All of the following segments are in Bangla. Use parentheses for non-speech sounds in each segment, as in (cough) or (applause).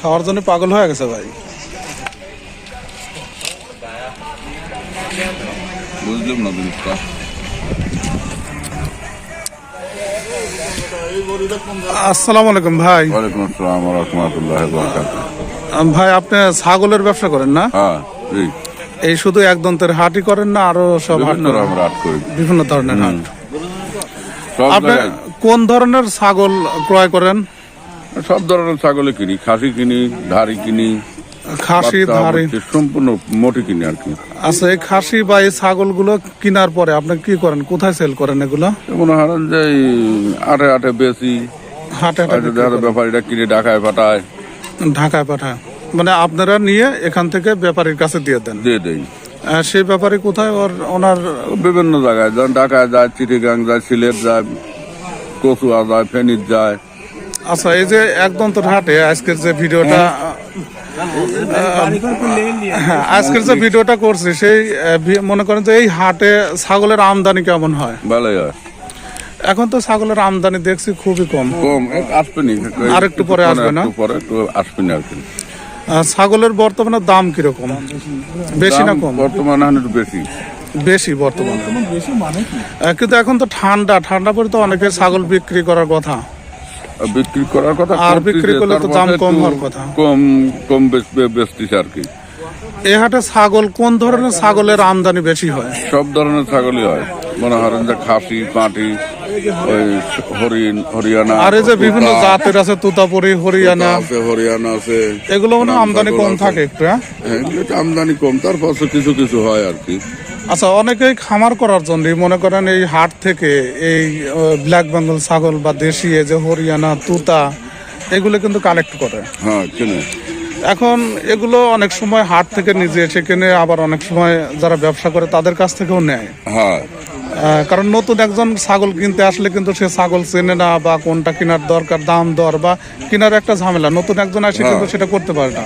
খাওয়ার জন্য পাগল হয়ে গেছে ভাই? বুঝলাম না জিনিসটা আসসালামু আলাইকুম ভাই। ওয়ালাইকুম আসসালাম রহমতুল্লাহ বরকাত আম, ভাই আপনি ছাগলের ব্যবসা করেন না? হ্যাঁ ঠিক এই শুধু এক দন্তের হাটই করেন না আরও সব হাট বিভিন্ন করেন? রকম রাত করি। বিভিন্ন ধরনের হাট। আপনি কোন ধরনের ছাগল ক্রয় করেন? সব ধরনের ছাগলে কিনি খাসি কিনি ধারি কিনি খাসি ধারি সম্পূর্ণ মোটি কিনি আর কি। আচ্ছা এই খাসি বা এই ছাগলগুলো কেনার পরে আপনি কি করেন? কোথায় সেল করেন এগুলো? মনে হারেন যে আটে আটে বেশি হাটে হাটে ব্যাপারীরা কিনে ঢাকায় পাঠায়। ঢাকায় পাঠায়। মানে আপনারা নিয়ে এখান থেকে ব্যাপারীর কাছে দিয়ে দেন? দিয়ে আহ, সেই ব্যাপারী কোথায়? ওর ওনার বিভিন্ন জায়গায় যেমন ঢাকায় যায় চিটিগাং যায় সিলেট যায় কচুয়া যায় ফেনীর যায়। আচ্ছা এই যে একদম তো হাটে আজকের যে ভিডিওটা হ্যাঁ, আজকের যে ভিডিওটা করছি সেই মনে করেন যে এই হাটে ছাগলের আমদানি কেমন হয়? ভালোই হয়। এখন তো ছাগলের আমদানি দেখছি খুবই কম। কম এক আসবে আর একটু পরে আসবে না? পরে একটু আসবে না আর কি। ছাগলের বর্তমানে দাম কীরকম? বেশি না কম? বর্তমানে একটু বেশি। বেশি বর্তমানে। কিন্তু এখন তো ঠান্ডা ঠান্ডা পরে তো অনেকে ছাগল বিক্রি করার কথা। বিক্রি করার কথা আর বিক্রি করলে তো দাম কম হওয়ার কথা। কম কম বেচ- আর কি। এই হাটে ছাগল কোন ধরনের ছাগলের আমদানি বেশি হয়? সব ধরনের ছাগলই হয়। মনে করেন যে খাসি পাটি ওই হরিণ হরিয়ানা আর এই যে বিভিন্ন জাতের আছে তুতাপুরি হরিয়ানা। আছে হরিয়ানা আছে এগুলো মানে আমদানি কম থাকে একটু হ্যাঁ? হ্যাঁ আমদানি কম তারপর কিছু কিছু হয় আর কি। আচ্ছা অনেকেই খামার করার জন্য মনে করেন এই হাট থেকে এই ব্ল্যাক বেঙ্গল ছাগল বা দেশি এই যে হরিয়ানা তুতা এগুলো কিন্তু কালেক্ট করে। হ্যাঁ কেনে। এখন এগুলো অনেক সময় হাট থেকে নিজে এসে কিনে আবার অনেক সময় যারা ব্যবসা করে তাদের কাছ থেকেও নেয়। হ্যাঁ। কারণ নতুন একজন ছাগল কিনতে আসলে কিন্তু সে ছাগল চেনে না বা কোনটা কেনার দরকার দাম দর বা কেনার একটা ঝামেলা। নতুন একজন আসে কিন্তু সেটা করতে পারে না।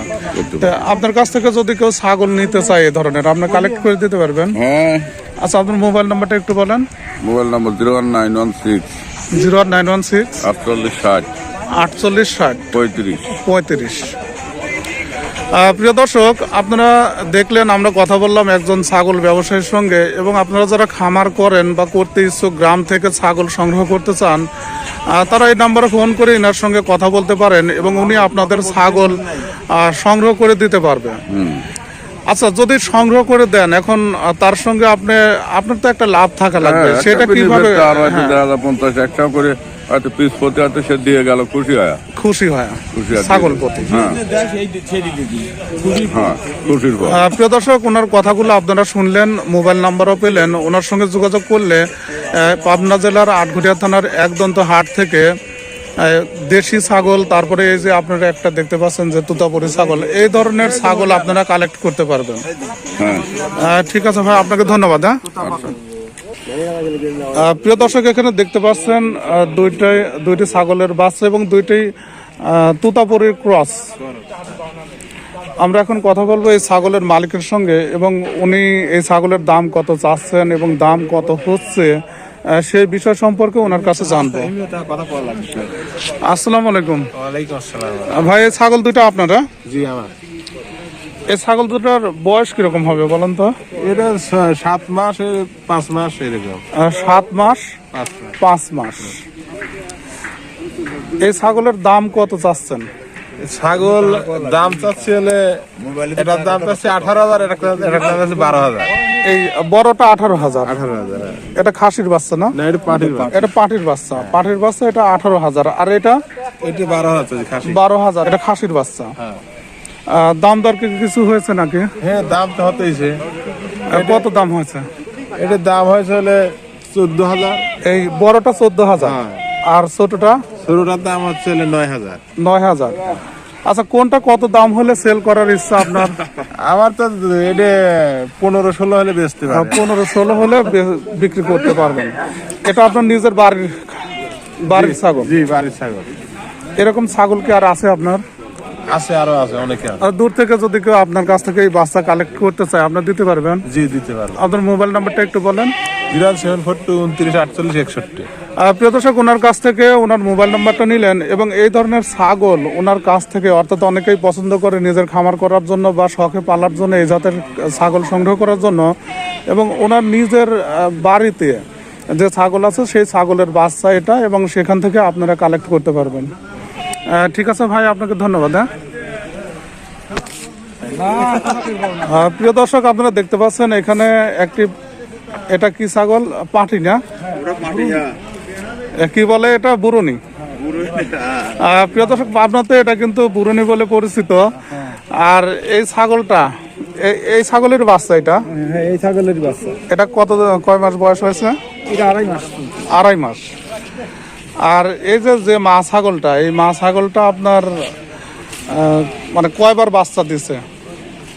আপনার কাছ থেকে যদি কেউ ছাগল নিতে চায় এ ধরনের আপনি কালেক্ট করে দিতে পারবেন? হ্যাঁ। আচ্ছা আপনার মোবাইল নাম্বারটা একটু বলেন। Mobile number zero one nine one six zero one nine one six আটচল্লিশ ষাট। আটচল্লিশ ষাট। পঁয়ত্রিশ। পঁয়ত্রিশ। প্রিয় দর্শক আপনারা দেখলেন আমরা কথা বললাম একজন ছাগল ব্যবসায়ীর সঙ্গে এবং আপনারা যারা খামার করেন বা করতে ইচ্ছুক গ্রাম থেকে ছাগল সংগ্রহ করতে চান তারা এই নাম্বারে ফোন করে এনার সঙ্গে কথা বলতে পারেন এবং উনি আপনাদের ছাগল সংগ্রহ করে দিতে পারবে। আচ্ছা যদি সংগ্রহ করে দেন এখন তার সঙ্গে আপনি আপনার তো একটা লাভ থাকা লাগবে। হ্যাঁ, সেটা কীভাবে হ্যাঁ, পঞ্চাশ করে হয়তো পিস প্রতি হয়তো সে দিয়ে গেল খুশি হয়? খুশি হয় খুশি ছাগল প্রতি। হ্যাঁ। হ্যাঁ খুশির প্রিয় দর্শক ওনার কথাগুলো আপনারা শুনলেন মোবাইল নাম্বারও পেলেন। ওনার সঙ্গে যোগাযোগ করলে পাবনা জেলার আটঘটিয়া থানার একদন্ত হাট থেকে দেশি ছাগল তারপরে এই যে আপনারা একটা দেখতে পাচ্ছেন যে তুতাপুরি ছাগল এই ধরনের ছাগল আপনারা কালেক্ট করতে পারবেন। হ্যাঁ। ঠিক আছে ভাই আপনাকে ধন্যবাদ হ্যাঁ? আহ, প্রিয় দর্শক এখানে দেখতে পাচ্ছেন দুইটাই দুইটি ছাগলের বাচ্চা এবং দুইটি আহ, তুতাপুরির ক্রস। আমরা এখন কথা বলব এই ছাগলের মালিকের সঙ্গে এবং উনি এই ছাগলের দাম কত চাচ্ছেন এবং দাম কত হচ্ছে সেই বিষয় সম্পর্কে ওনার কাছে জানব। আসসালামু আলাইকুম। ওয়ালাইকুম আসসালাম। আহ, ভাই ছাগল দুইটা আপনারা? জি আমার। এই ছাগল দুটার বয়স কীরকম হবে বলেন তো? এটা সাত মাস পাঁচ মাস এরকম। সাত মাস? পাঁচ মাস। এই ছাগলের দাম কত চাচ্ছেন? ছাগল দাম চাচ্ছে হলে এটার দাম চাচ্ছে আঠারো হাজার এটা এটার দাম চাচ্ছে বারো হাজার। এই বড়টা আঠারো হাজার। আঠারো হাজার এটা খাসির বাচ্চা না? এটা পাটির বাচ্চা। এটা পাটির বাচ্চা। পাটির বাচ্চা এটা আঠারো হাজার। আর এটা? এটা বারো হাজার বারো হাজার। এটা খাসির বাচ্চা। আহ, দাম দর কি কিছু হয়েছে নাকি? হ্যাঁ দাম তো হতেইছে। কত দাম হয়েছে? এটার দাম হয়েছে হলে চোদ্দ হাজার। এই বড়টা চোদ্দ হাজার। হ্যাঁ। আর ছোটটা? ছোটটার দাম হচ্ছে হলে নয় হাজার। নয় হাজার। আচ্ছা কোনটা কত দাম হলে সেল করার ইচ্ছা আপনার? (laughs) আমার তো এটা পনেরো ষোলো হলে বেচতে পারে। পনেরো ষোলো হলে বিক্রি করতে পারবেন। এটা আপনার নিজের বাড়ির বাড়ির ছাগল? জি বাড়ির ছাগল। এরকম ছাগল কি আর আছে আপনার? আছে আরও আছে অনেকে আর দূর থেকে যদি কেউ আপনার কাছ থেকে এই বাচ্চা কালেক্ট করতে চায় আপনার দিতে পারবেন? জি দিতে পারব। আপনার মোবাইল নাম্বারটা একটু বলেন। জিরো সেভেন ফোর টু উনত্রিশ আটচল্লিশ একষট্টি। প্রিয় দর্শক ওনার কাছ থেকে ওনার মোবাইল নাম্বারটা নিলেন এবং এই ধরনের ছাগল ওনার কাছ থেকে অর্থাৎ অনেকেই পছন্দ করে নিজের খামার করার জন্য বা শখে পালার জন্য এই জাতের ছাগল সংগ্রহ করার জন্য এবং ওনার নিজের বাড়িতে যে ছাগল আছে সেই ছাগলের বাচ্চা এটা এবং সেখান থেকে আপনারা কালেক্ট করতে পারবেন। ঠিক আছে ভাই আপনাকে ধন্যবাদ হ্যাঁ? প্রিয় দর্শক আপনারা দেখতে পাচ্ছেন এখানে একটি এটা কি ছাগল? পাটি না? কি বলে এটা? বুরুনি। প্রিয় দর্শক পাবনাতে এটা কিন্তু বুরুনি বলে পরিচিত। আর এই ছাগলটা এই- ছাগলের বাচ্চা এটা? হ্যাঁ এই ছাগলের বাচ্চা। এটা কত কয় মাস বয়স হয়েছে? এটা আড়াই মাস। আড়াই মাস। আর এই যে যে মা ছাগলটা এই মা ছাগলটা আপনার মানে কয়বার বাচ্চা দিছে?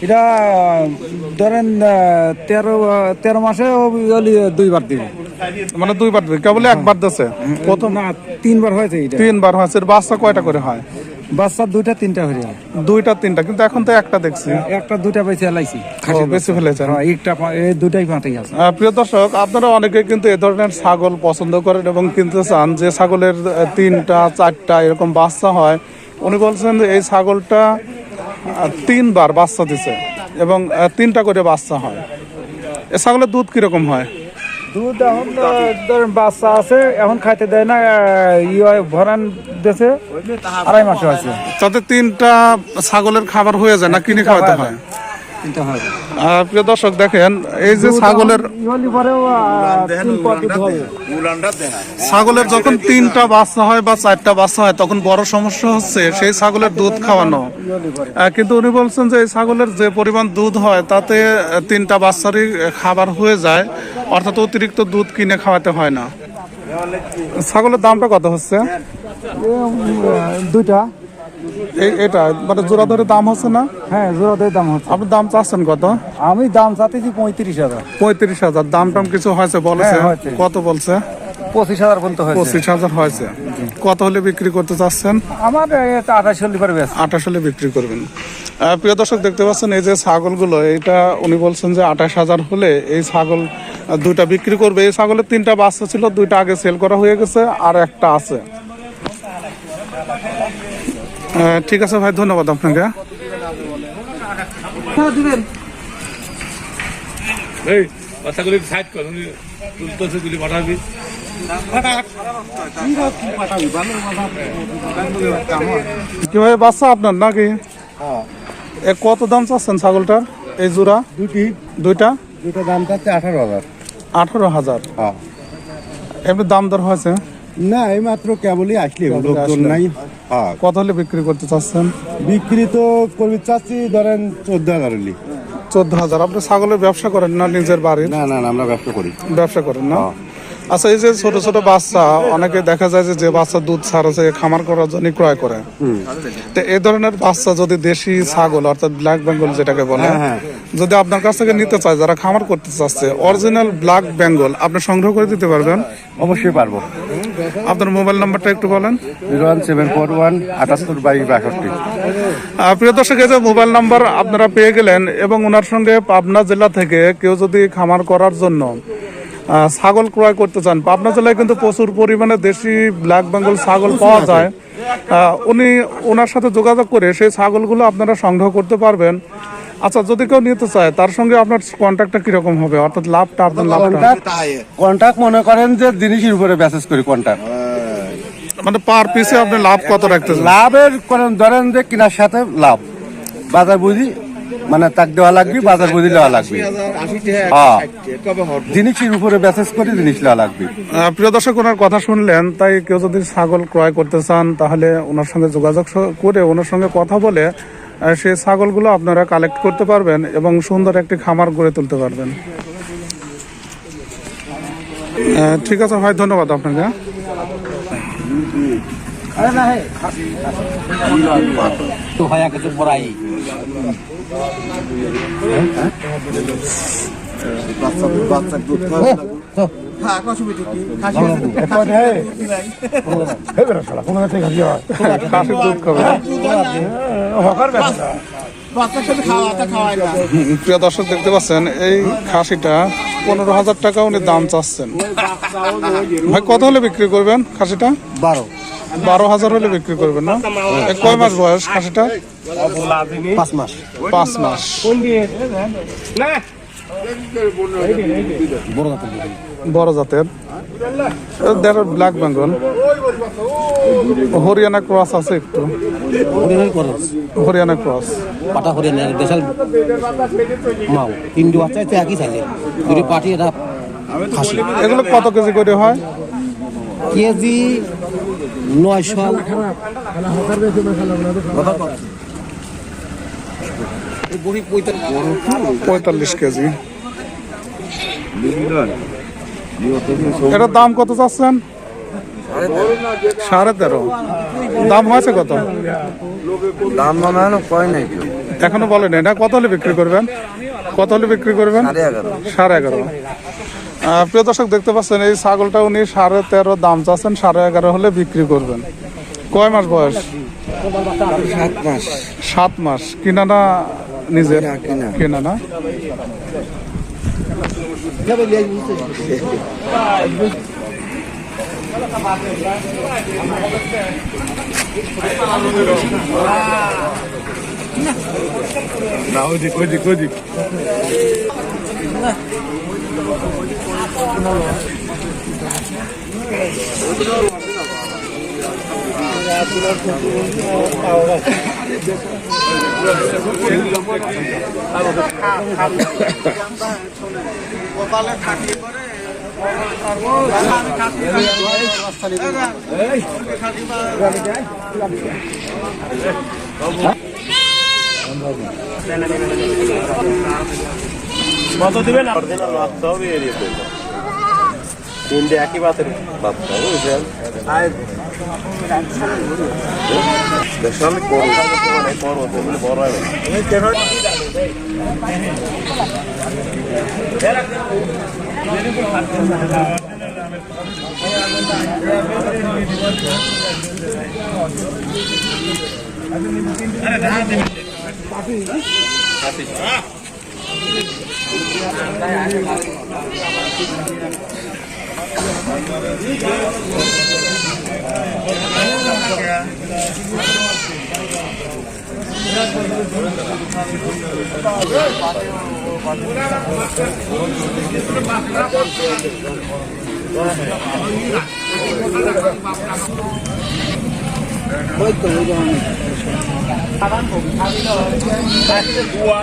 এটা ধরেন তেরো তেরো মাসে দুইবার দিবে। মানে দুইবার দিবে কেবল একবার দিছে? প্রথম না তিনবার হয়েছে তিনবার হয়েছে বাচ্চা কয়টা করে হয়? বাচ্চা দুইটা তিনটা হয়ে যায় দুইটা তিনটা কিন্তু এখন তো একটা দেখছি। একটা দুইটা বেঁচে এলাইছি ও, বেশি ফেলেছেন। হ্যাঁ একটা এই দুইটাই পাঁটাই আছে। প্রিয় দর্শক আপনারা অনেকে কিন্তু এ ধরনের ছাগল পছন্দ করেন এবং কিনতে চান। যে ছাগলের তিনটা চারটা এরকম বাচ্চা হয় উনি বলছেন যে এই ছাগলটা তিনবার বাচ্চা দিছে এবং তিনটা করে বাচ্চা হয়। এ ছাগলের দুধ কীরকম হয়? দুধ এখন ধরেন বাচ্চা আছে, এখন খাইতে দেয় না ই ভরান দেশে আড়াই মাসে আছে। তাতে তিনটা ছাগলের খাবার হয়ে যায় না, কিনে খাওয়াতে হয়? প্রিয় দর্শক দেখেন এই যে ছাগলের ছাগলের যখন তিনটা বাচ্চা হয় বা চারটা বাচ্চা হয় তখন বড় সমস্যা হচ্ছে সেই ছাগলের দুধ খাওয়ানো। কিন্তু উনি বলছেন যে এই ছাগলের যে পরিমাণ দুধ হয় তাতে তিনটা বাচ্চারই খাবার হয়ে যায় অর্থাৎ অতিরিক্ত দুধ কিনে খাওয়াতে হয় না। ছাগলের দামটা কত হচ্ছে? দুইটা। এটা মানে জোড়া ধরে দাম হচ্ছে না? হ্যাঁ জোড়াদের দাম হচ্ছে। আপনি দাম চাচ্ছেন কত? আমি দাম চাইতেছি পঁয়ত্রিশ হাজার। পঁয়ত্রিশ হাজার। দাম টাম কিছু হয়েছে বলেছে? হ্যাঁ, কত বলছে? পঁচিশ হাজার পর্যন্ত হয়েছে। পঁচিশ হাজার হয়েছে। কত হলে বিক্রি করতে চাচ্ছেন? আমার এটা আঠাশ পারবে আঠাশ হলে বিক্রি করবেন। প্রিয় দর্শক দেখতে পাচ্ছেন এই যে ছাগলগুলো এটা উনি বলছেন যে আঠাশ হাজার হলে এই ছাগল দুইটা বিক্রি করবে। এই ছাগলের তিনটা বাচ্চা ছিল দুইটা আগে সেল করা হয়ে গেছে আর একটা আছে। ঠিক আছে ভাই ধন্যবাদ আপনাকে। এই বাচ্চাগুলি সাইড কর তুলতেছে গুলি পাঠাবি। কি ভাই বাচ্চা আপনার নাকি? এ কত দাম চাচ্ছেন ছাগলটার? এই জোড়া? দুটি। দুইটা? দুটো দাম চাচ্ছে আঠারো হাজার। আঠারো হাজার। হ্যাঁ। এমনি দাম দর হয়েছে? না এই মাত্র কেবলই আসলে লোকজন নাই। হ্যাঁ কত হলে বিক্রি করতে চাচ্ছেন? বিক্রি তো করবি চাচ্ছি ধরেন চোদ্দ হাজার হলি। চোদ্দ হাজার। আপনি ছাগলের ব্যবসা করেন না নিজের বাড়ির? না না আমরা ব্যবসা করি। ব্যবসা করেন না? আচ্ছা এই যে ছোট ছোট বাচ্চা অনেকে দেখা যায় যে যে বাচ্চা দুধ ছাড়াছে খামার করার জন্য ক্রয় করে। তো এই ধরনের বাচ্চা যদি দেশি ছাগল অর্থাৎ ব্ল্যাক বেঙ্গল যেটাকে বলে হ্যাঁ, যদি আপনার কাছ থেকে নিতে চায় যারা খামার করতে চাচ্ছে অরিজিনাল ব্ল্যাক বেঙ্গল আপনি সংগ্রহ করে দিতে পারবেন? অবশ্যই পারব। আপনার মোবাইল নাম্বারটা একটু বলেন। Zero one seven four one আটাত্তর বাইশ বাষট্টি। প্রিয় দর্শক এই যে মোবাইল নাম্বার আপনারা পেয়ে গেলেন এবং ওনার সঙ্গে পাবনা জেলা থেকে কেউ যদি খামার করার জন্য ছাগল ক্রয় করতে চান পাবনা জেলায় কিন্তু প্রচুর পরিমাণে দেশি ব্ল্যাক বেঙ্গল ছাগল পাওয়া যায়। উনি ওনার সাথে যোগাযোগ করে সেই ছাগলগুলো আপনারা সংগ্রহ করতে পারবেন। আচ্ছা যদি কেউ নিতে চায় তার সঙ্গে আপনার কন্ট্যাক্টটা কীরকম হবে? অর্থাৎ লাভটা আপনার লাভটা? কন্ট্যাক্ট মনে করেন যে জিনিসের উপরে মেসেজ করি কন্ট্যাক্ট মানে পার পিসে আপনি লাভ কত রাখতে চান লাভের করেন ধরেন যে কেনার সাথে লাভ। বাজার বুঝি? মানে তাক দেওয়া লাগবে বাজার বুঝি দেওয়া লাগবে। হ্যাঁ। জিনিসের উপরে মেসেজ করে জিনিস দেওয়া লাগবে। আহ, প্রিয় দর্শক ওনার কথা শুনলেন তাই কেউ যদি ছাগল ক্রয় করতে চান তাহলে ওনার সঙ্গে যোগাযোগ স- করে ওনার সঙ্গে কথা বলে সেই ছাগলগুলো আপনারা কালেক্ট করতে পারবেন এবং সুন্দর একটি খামার গড়ে তুলতে পারবেন। ঠিক আছে ভাই ধন্যবাদ আপনাকে। তো হয়। কিছু প্রিয় দর্শক দেখতে পাচ্ছেন এই খাসিটা পনেরো হাজার টাকা উনি দাম চাচ্ছেন। ভাই কত হলে বিক্রি করবেন খাসিটা? বারো। বারো হাজার হলে বিক্রি করবেন না? কয় মাস বয়স খাসিটা? পাঁচ মাস। পাঁচ মাস। বড় জাতের। দেড় ব্ল্যাক বেঙ্গল। হরিয়ানা ক্রস আছে একটু। হরিয়ানা ক্রস। পাটা হরিয়ানার দেশাল মাও। তিনটি বাচ্চা তো একই চাইলে দুটি পাটি এটা খাসি। এগুলো কত কেজি করে হয়? কেজি নয়শো। পঁয়তাল্লিশ কেজি। এটার দাম কত চাচ্ছেন? সাড়ে তেরো। দাম হয়েছে কত? দাম এখনও বলেন এটা কত হলে বিক্রি করবেন? কত হলে বিক্রি করবেন? সাড়ে এগারো। প্রিয় দর্শক দেখতে পাচ্ছেন এই ছাগলটা উনি সাড়ে তেরো দাম চাচ্ছেন সাড়ে এগারো হলে বিক্রি করবেন। কয় মাস বয়স? সাত মাস। সাত মাস। কিনা না নিজের কিনা না কত দিবেন তিনটে একই বাতের বাচ্চা বুঝছেন বিশাল বড় অনেক বড় হতে বলে বড়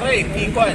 হবে কি কয়